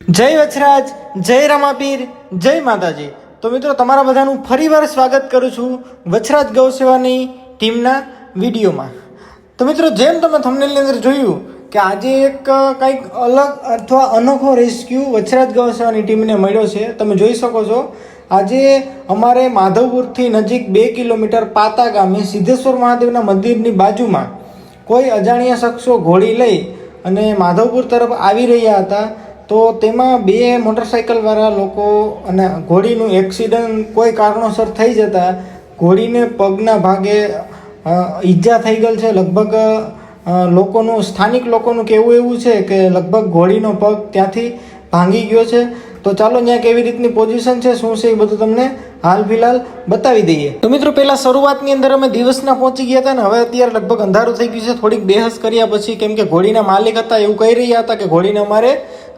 જય વચરાજ, જય રમાપીર, જય માતાજી. તો મિત્રો, તમારા બધાનું ફરીવાર સ્વાગત કરું છું વચરાજ ગૌ સેવાની ટીમના વિડીયોમાં. તો મિત્રો, જેમ તમે થંબનેલની અંદર જોયું કે આજે એક કંઈક અલગ અથવા અનોખો રેસ્ક્યુ વચરાજ ગૌ સેવાની ટીમને મળ્યો છે. તમે જોઈ શકો છો, આજે અમારે માધવપુરથી નજીક બે કિલોમીટર પાતા ગામે સિદ્ધેશ્વર મહાદેવના મંદિરની બાજુમાં કોઈ અજાણ્યા શખ્સો ઘોડી લઈ અને માધવપુર તરફ આવી રહ્યા હતા, તો તેમાં બે મોટરસાઇકલવાળા લોકો અને ઘોડીનું એક્સિડન્ટ કોઈ કારણોસર થઈ જતા ઘોડીને પગના ભાગે ઈજા થઈ ગયેલ છે. લગભગ લોકોનું, સ્થાનિક લોકોનું કહેવું એવું છે કે લગભગ ઘોડીનો પગ ત્યાંથી ભાંગી ગયો છે. તો ચાલો ત્યાં કેવી રીતની પોઝિશન છે, શું છે એ બધું તમને હાલ ફિલહાલ બતાવી દઈએ. તો મિત્રો પહેલાં શરૂઆતની અંદર અમે દિવસના પહોંચી ગયા હતા ને હવે અત્યારે લગભગ અંધારું થઈ ગયું છે. થોડીક બેહસ કર્યા પછી, કેમ કે ઘોડીના માલિક હતા, એવું કહી રહ્યા હતા કે ઘોડીને અમારે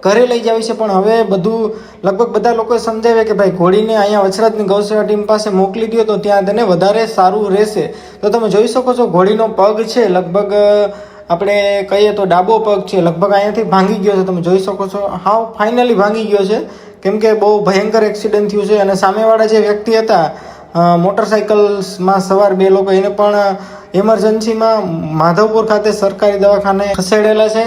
ઘરે લઈ જાય છે. પણ હવે બધું લગભગ બધા લોકોએ સમજાવ્યા કે ભાઈ, ઘોડીને અહીંયા વચરાજની ગૌસેવા ટીમ પાસે મોકલી દો તો ત્યાં તેને વધારે સારું રહેશે. તો તમે જોઈ શકો છો, ઘોડીનો પગ છે લગભગ આપણે કહીએ તો ડાબો પગ છે, લગભગ અહીંયાથી ભાંગી ગયો છે, તમે જોઈ શકો છો. હાવ ફાઇનલી ભાંગી ગયો છે. કેમ કે બહુ ભયંકર એક્સિડન્ટ થયું છે અને સામેવાળા જે વ્યક્તિ હતા મોટરસાઇકલ્સમાં સવાર બે લોકો એને પણ ઇમરજન્સીમાં માધવપુર ખાતે સરકારી દવાખાને ખસેડેલા છે.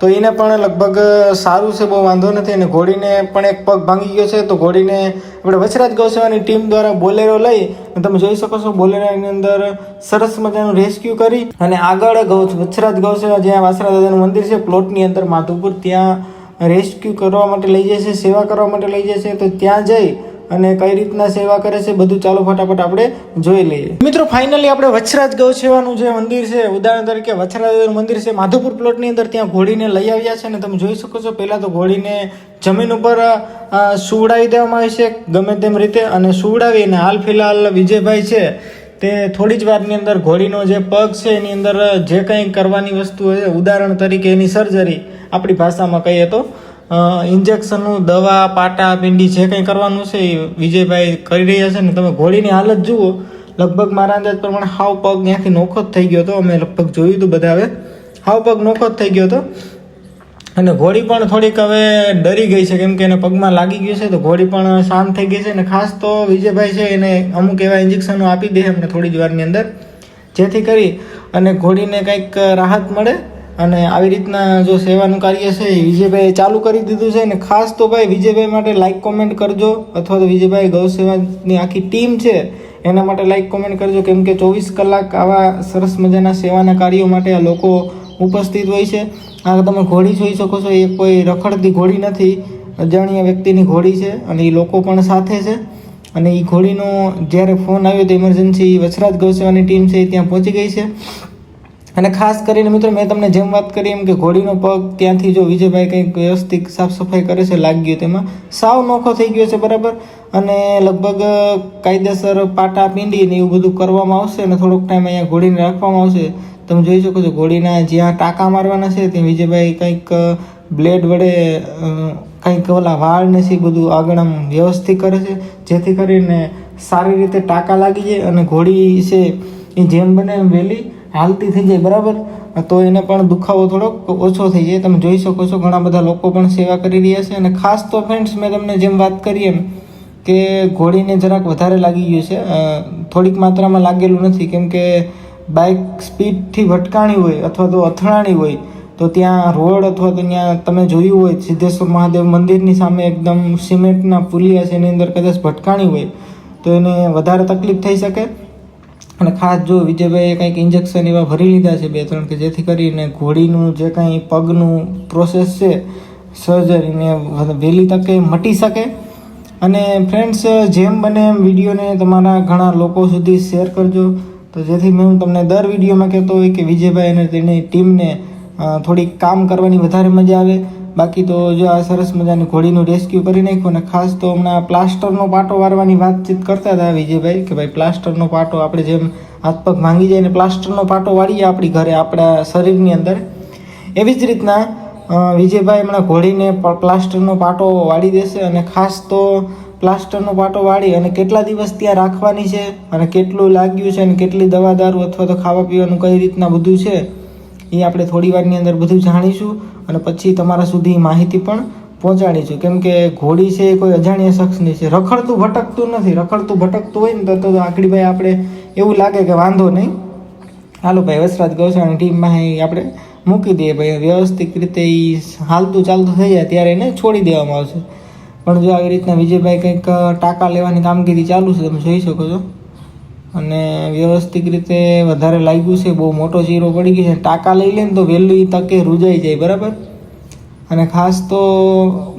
તો એને પણ લગભગ સારું છે, બહુ વાંધો નથી અને ઘોડીને પણ એક પગ ભાંગી ગયો છે. તો ઘોડીને આપણે વચરાજ ગૌસેવાની ટીમ દ્વારા બોલેરો લઈ અને તમે જોઈ શકો છો બોલેરાની અંદર સરસ મજાનું રેસ્ક્યુ કરી અને આગળ ગૌ વચરાજ ગૌસેવા જ્યાં વાસરા દાદાનું મંદિર છે, પ્લોટની અંદર માધુપુર ત્યાં રેસ્ક્યુ કરવા માટે લઈ જાય છે, સેવા કરવા માટે લઈ જાય છે. તો ત્યાં જઈ અને કઈ રીતના સેવા કરે છે બધું ચાલો ફટાફટ આપણે જોઈ લઈએ. મિત્રો ફાઇનલી આપણે વચ્છરાજ ગૌ સેવાનું જે મંદિર છે, ઉદાહરણ તરીકે વચ્છરાજ મંદિર છે, માધુપુર પ્લોટની અંદર ત્યાં ઘોડીને લઈ આવ્યા છે અને તમે જોઈ શકો છો, પહેલાં તો ઘોડીને જમીન ઉપર સુવડાવી દેવામાં આવે છે, ગમે તેમ રીતે, અને સુવડાવીને હાલ ફિલહાલ વિજયભાઈ છે, તે થોડી જ વારની અંદર ઘોડીનો જે પગ છે, એની અંદર જે કંઈ કરવાની વસ્તુ હોય, ઉદાહરણ તરીકે એની સર્જરી આપણી ભાષામાં કહીએ તો ઇન્જેક્શનનું દવા, પાટા પિંડી જે કંઈ કરવાનું છે એ વિજયભાઈ કરી રહ્યા છે ને તમે ઘોડીની હાલત જુઓ. લગભગ મારા અંદાજ પ્રમાણે હાવ પગ ત્યાંથી નોખો જ થઈ ગયો હતો. અમે લગભગ જોયું હતું બધા હવે. હાવ પગ નોખો જ થઈ ગયો હતો. અને ઘોડી પણ થોડીક હવે ડરી ગઈ છે. કેમ કે એને પગમાં લાગી ગયું છે તો ઘોડી પણ શાંત થઈ ગઈ છે. અને ખાસ તો વિજયભાઈ છે એને અમુક એવા ઇન્જેક્શનો આપી દે અમને થોડી જ વારની અંદર. જેથી કરી અને ઘોડીને કંઈક રાહત મળે. અને આવી રીતના જો સેવાનું કાર્ય છે એ વિજયભાઈએ ચાલુ કરી દીધું છે અને ખાસ તો ભાઈ વિજયભાઈ માટે લાઈક કોમેન્ટ કરજો. અથવા તો વિજયભાઈ ગૌ સેવાની આખી ટીમ છે, એના માટે લાઈક કોમેન્ટ કરજો. કેમ કે ચોવીસ કલાક આવા સરસ મજાના સેવાના કાર્યો માટે આ લોકો ઉપસ્થિત હોય છે. આ તમે ઘોડી જોઈ શકો છો, એ કોઈ રખડતી ઘોડી નથી. અજાણ્યા વ્યક્તિની ઘોડી છે અને એ લોકો પણ સાથે છે. અને એ ઘોડીનો જ્યારે ફોન આવ્યો તો ઇમરજન્સી વચરાજ ગૌસેવાની ટીમ છે એ ત્યાં પહોંચી ગઈ છે. અને ખાસ કરીને મિત્રો મેં તમને જેમ વાત કરી એમ કે ઘોડીનો પગ ત્યાંથી જો વિજયભાઈ કંઈક વ્યવસ્થિત સાફ સફાઈ કરે છે, લાગી તેમાં. સાવ નોખો થઈ ગયો છે, બરાબર? અને લગભગ કાયદેસર પાટા પીંડીને એવું બધું કરવામાં આવશે અને થોડોક ટાઈમ અહીંયા ઘોડીને રાખવામાં આવશે. તમે જોઈ શકો છો, ઘોડીના જ્યાં ટાંકા મારવાના છે, ત્યાં વિજયભાઈ કંઈક બ્લેડ વડે કંઈક ઓલા વાળ ને છે બધું આગળ આમ વ્યવસ્થિત કરે છે. જેથી કરીને સારી રીતે ટાંકા લાગી જાય અને ઘોડી છે, એ જેમ બને એમ વહેલી હાલતી થઈ જાય, બરાબર? તો એને પણ દુખાવો થોડોક ઓછો થઈ જાય. તમે જોઈ શકો છો, ઘણા બધા લોકો પણ સેવા કરી રહ્યા છે. અને ખાસ તો ફ્રેન્ડ્સ મેં તમને જેમ વાત કરી એમ કે ઘોડીને જરાક વધારે લાગી ગયું છે. થોડીક માત્રામાં લાગેલું નથી. કેમ કે બાઇક સ્પીડથી ભટકાણી હોય અથવા તો અથડાણી હોય, તો ત્યાં રોડ અથવા તો ત્યાં તમે જોયું હોય, સિદ્ધેશ્વર મહાદેવ મંદિરની સામે એકદમ સિમેન્ટના પુલિયા છે, એની અંદર કદાચ ભટકાણી હોય, તો એને વધારે તકલીફ થઈ શકે. અને ખાસ જો વિજયભાઈએ કંઈક ઇન્જેક્શન એવા ભરી લીધા છે બે ત્રણ કે જેથી કરીને ઘોડીનું જે કાંઈ પગનું પ્રોસેસ છે સર્જરીને વહેલી તકે મટી શકે. અને ફ્રેન્ડ્સ જેમ બને એમ વિડીયોને તમારા ઘણા લોકો સુધી શેર કરજો. તો જેથી મેં હું તમને દર વિડીયોમાં કહેતો હોય કે વિજયભાઈ અને તેની ટીમને થોડીક કામ કરવાની વધારે મજા આવે. બાકી તો જો આ સરસ મજાની ઘોડીનું રેસ્ક્યુ કરી નાખ્યું અને ખાસ તો હમણાં પ્લાસ્ટરનો પાટો વારવાની વાતચીત કરતા હતા વિજયભાઈ કે ભાઈ પ્લાસ્ટરનો પાટો આપણે જેમ હાથ પગ ભાંગી જાય ને પ્લાસ્ટરનો પાટો વાળીએ આપણી ઘરે, આપણા શરીરની અંદર. એવી જ રીતના વિજયભાઈ હમણાં ઘોડીને પ્લાસ્ટરનો પાટો વાળી દેશે અને ખાસ તો પ્લાસ્ટરનો પાટો વાળી અને કેટલા દિવસ ત્યાં રાખવાની છે અને કેટલું લાગ્યું છે અને કેટલી દવા દારૂ અથવા તો ખાવા પીવાનું કઈ રીતના બધું છે એ આપણે થોડી વારની અંદર બધું જાણીશું અને પછી તમારા સુધી માહિતી પણ પહોંચાડીશું. કેમ કે ઘોડી છે એ કોઈ અજાણ્યા શખ્સની છે. રખડતું ભટકતું નથી. રખડતું ભટકતું હોય ને તો આકડીભાઈ આપણે એવું લાગે કે વાંધો નહીં. હાલો ભાઈ, વસરાજ ગૌશાળાની ટીમમાં એ આપણે મૂકી દઈએ ભાઈ. વ્યવસ્થિત રીતે એ હાલતું ચાલતું થઈ જાય ત્યારે એને છોડી દેવામાં આવશે. પણ જો આવી રીતના વિજયભાઈ કંઈક ટાંકા લેવાની કામગીરી ચાલુ છે, તમે જોઈ શકો છો. અને વ્યવસ્થિત રીતે વધારે લાગ્યું છે, બહુ મોટો ચીરો પડી ગયો છે. ટાંકા લઈ લે ને તો વહેલું તકે રૂજાઈ જાય, બરાબર? અને ખાસ તો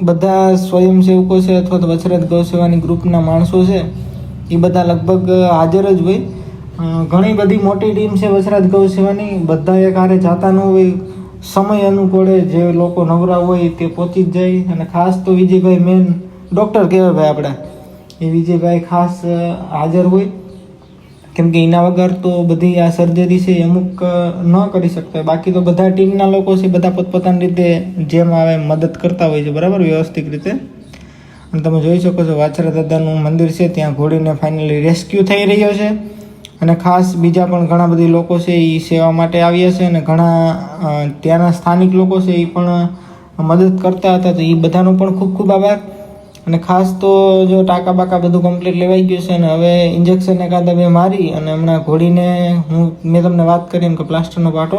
બધા સ્વયંસેવકો છે અથવા તો વછરત ગૌસેવાની ગ્રુપના માણસો છે, એ બધા લગભગ હાજર જ હોય. ઘણી બધી મોટી ટીમ છે વચરાત ગૌસેવાની. બધા એક હારે જાતા ન હોય, સમય અનુકૂળે જે લોકો નવરા હોય તે પહોંચી જ જાય. અને ખાસ તો વિજયભાઈ મેન ડૉક્ટર કહેવાય ભાઈ આપણા. એ વિજયભાઈ ખાસ હાજર હોય. કેમ કે એના વગર તો બધી આ સર્જરી છે અમુક ન કરી શકતા બાકી તો બધા ટીમના લોકો છે બધા પોતપોતાની રીતે જેમ આવે મદદ કરતા હોય છે. બરાબર? વ્યવસ્થિત રીતે. અને તમે જોઈ શકો છો વાછરા દાદાનું મંદિર છે, ત્યાં ઘોડીને ફાઇનલી રેસ્ક્યુ થઈ રહ્યો છે. અને ખાસ બીજા પણ ઘણા બધી લોકો છે એ સેવા માટે આવ્યા છે અને ઘણા ત્યાંના સ્થાનિક લોકો છે એ પણ મદદ કરતા હતા. તો એ બધાનો પણ ખૂબ ખૂબ આભાર. અને ખાસ તો જો ટાંકા બાકા બધું કમ્પ્લીટ લેવાઈ ગયું છે અને હવે ઇન્જેક્શન એકાદા બે મારી અને હમણાં ઘોડીને હું મેં તમને વાત કરી એમ કે પ્લાસ્ટરનો પાટો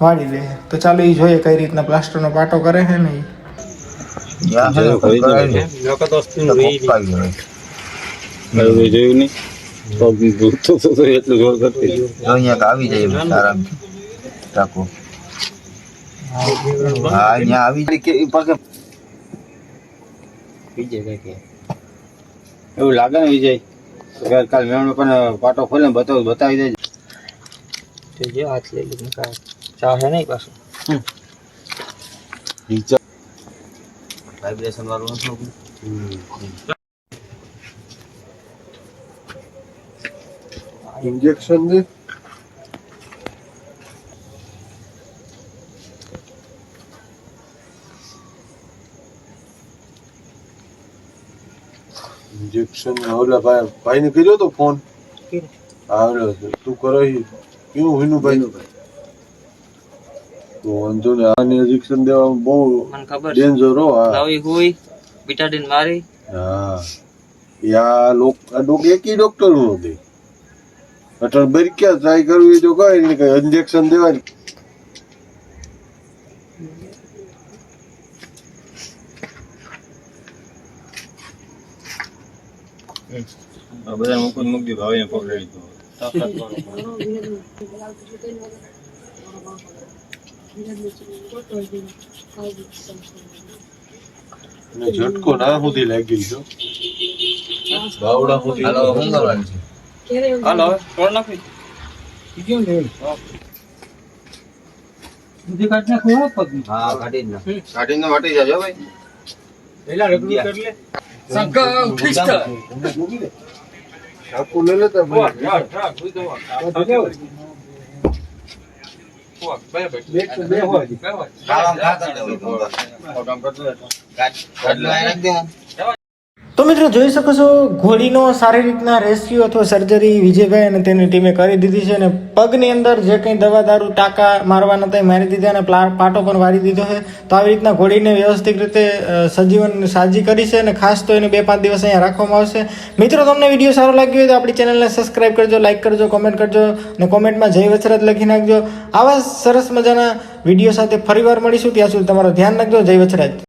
વાળી લે. તો ચાલો એ જોઈએ કઈ રીતના પ્લાસ્ટરનો પાટો કરે છે ને જાય. નહીં. તો એટલું જોર કરતી અહીંયા આવી જાય આરામથી. ટાંકો. હા અહીંયા આવી જાય કે ઈ પગે એવું લાગે ને વિજય કાલ મેળો પણ પાટો ખોલે ને બતાવ બતાવી દેજે. જે હાથ લઈ લીધું કાંઈ છે નહીં પાછું? વાઇબ્રેશન વાળું નથી ઇન્જેક્શન દે ઇન્જેક્શન ઓલા ભાઈ ભાઈને કર્યો તો ફોન ઓલો તું કરો કેવું વિનુ ભાઈ તો વાંધો ને આને ઇન્જેક્શન દેવામાં બહુ મને ખબર ડેન્જર હો નવી હોય બીટાડીન મારી. હા. યા લોક આ ડોક એકી ડોક્ટરનું હતી. અટલ બરક્યા ટ્રાય કરવી જો કઈ કઈ ઇન્જેક્શન દેવાય બધા મુકુદ મૂકી ભાવે પકડી અને ઝટકો ના સુધી લાગી ગયો. બાવડા સુધી. હાલો હવે કરવાનું છે? હાલો તોડ નાખી હા કાઢી જ વાટી જાજો ભાઈ. આખું કરી લેતા ભાઈ. ખાવામાં ખાતા રહેવું. કામ કરતો રહેતો. કાઢ- કાઢલું અહીં રાખી દે. તો મિત્રો જોઈ શકો છો, ઘોડીનો સારી રીતના રેસ્ક્યુ અથવા સર્જરી વિજયભાઈ અને તેની ટીમે કરી દીધી છે અને પગની અંદર જે કંઈ દવા દારૂ ટાંકા મારવાના હતા મારી દીધા અને પાટો પણ વારી દીધો છે. તો આવી રીતના ઘોડીને વ્યવસ્થિત રીતે સજીવન સાજી કરી છે અને ખાસ તો એને બે પાંચ દિવસ અહીંયા રાખવામાં આવશે. મિત્રો, તમને વીડિયો સારો લાગ્યો હોય તો આપણી ચેનલને સબસ્ક્રાઇબ કરજો લાઇક કરજો કોમેન્ટ કરજો અને કોમેન્ટમાં જય વચરાત લખી નાખજો. આવા સરસ મજાના વીડિયો સાથે ફરીવાર મળીશું. ત્યાં સુધી તમારું ધ્યાન રાખજો. જય વચરાજ